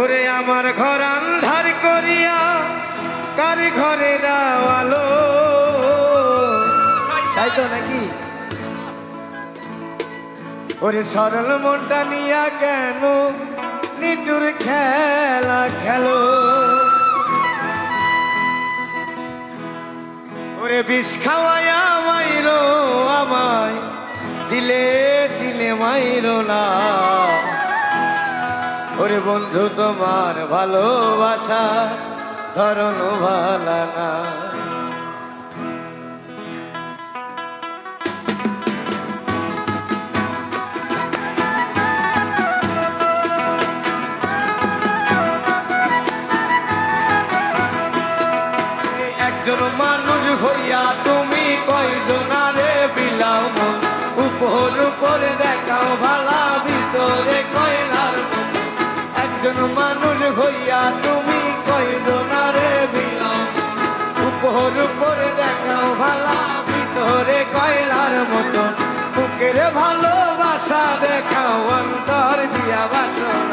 ওরে আমার ঘর আন্ধার করিয়া কার ঘরে দাওয়ালো তাই তো নাকি? ওরে সরল মনটা নিয়া কেন নিটুর খেলা খেলো? ওরে বিষ খাওয়াইয়া মাইরো আমায়, দিলে দিলে মাইরো না। ওরে বন্ধু, তোমার ভালোবাসা ধরন ভালা একজন মানুষ হইয়া তুমি কয়জনারে বিলাও উপর উপরে দেখাও ভালা উপর উপরে দেখাও ভালা ভিতরে কয়লার মতন। বুকের ভালোবাসা দেখাও অন্তর দিয়া বাসনা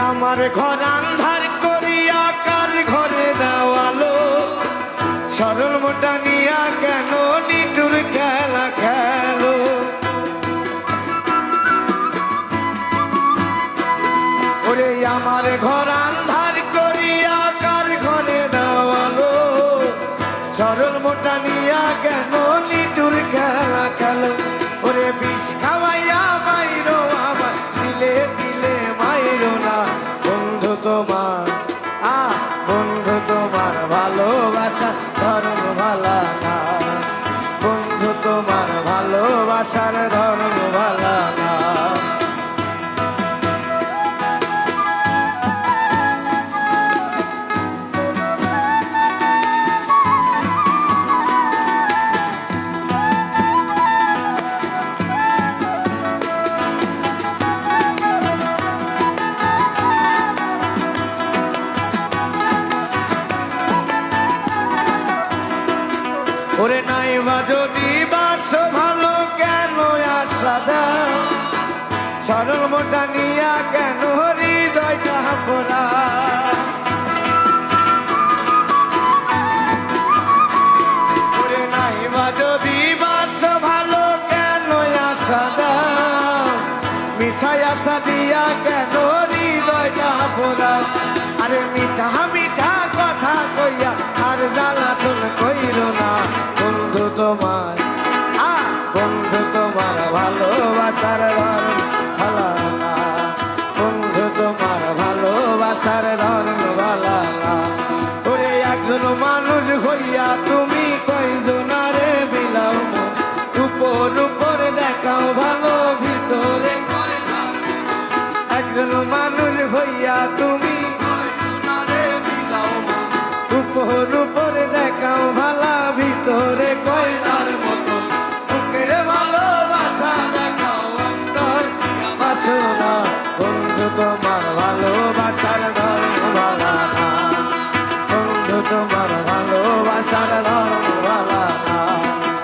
আমার ঘর আন্ধার করিয়া কার ঘরে দেওয়ালো সরল মোটা নিয়া কেন নিটুর খেলা খেলো? ওরে আমার ঘর আন্ধার তোমার আ বন্ধু তোমার ভালোবাসা ধর্ম ভালা না বন্ধু তোমার ভালোবাসার ধরন ওরে নাই বা যদি বাস, ভালো কেন আশা দাও সরল মোটা নিয়া কেন হৃদয়টা নাই যদি আরে মিঠা মিঠা কথা কইয়া আর জ্বালা তুল ভালোবাসার ধরন ওরে একজন মানুষ হইয়া তুমি কয়জনারে বিলাও? উপর উপর দেখাও ভালো, ভিতরে একজন মানুষ হইয়া তুমি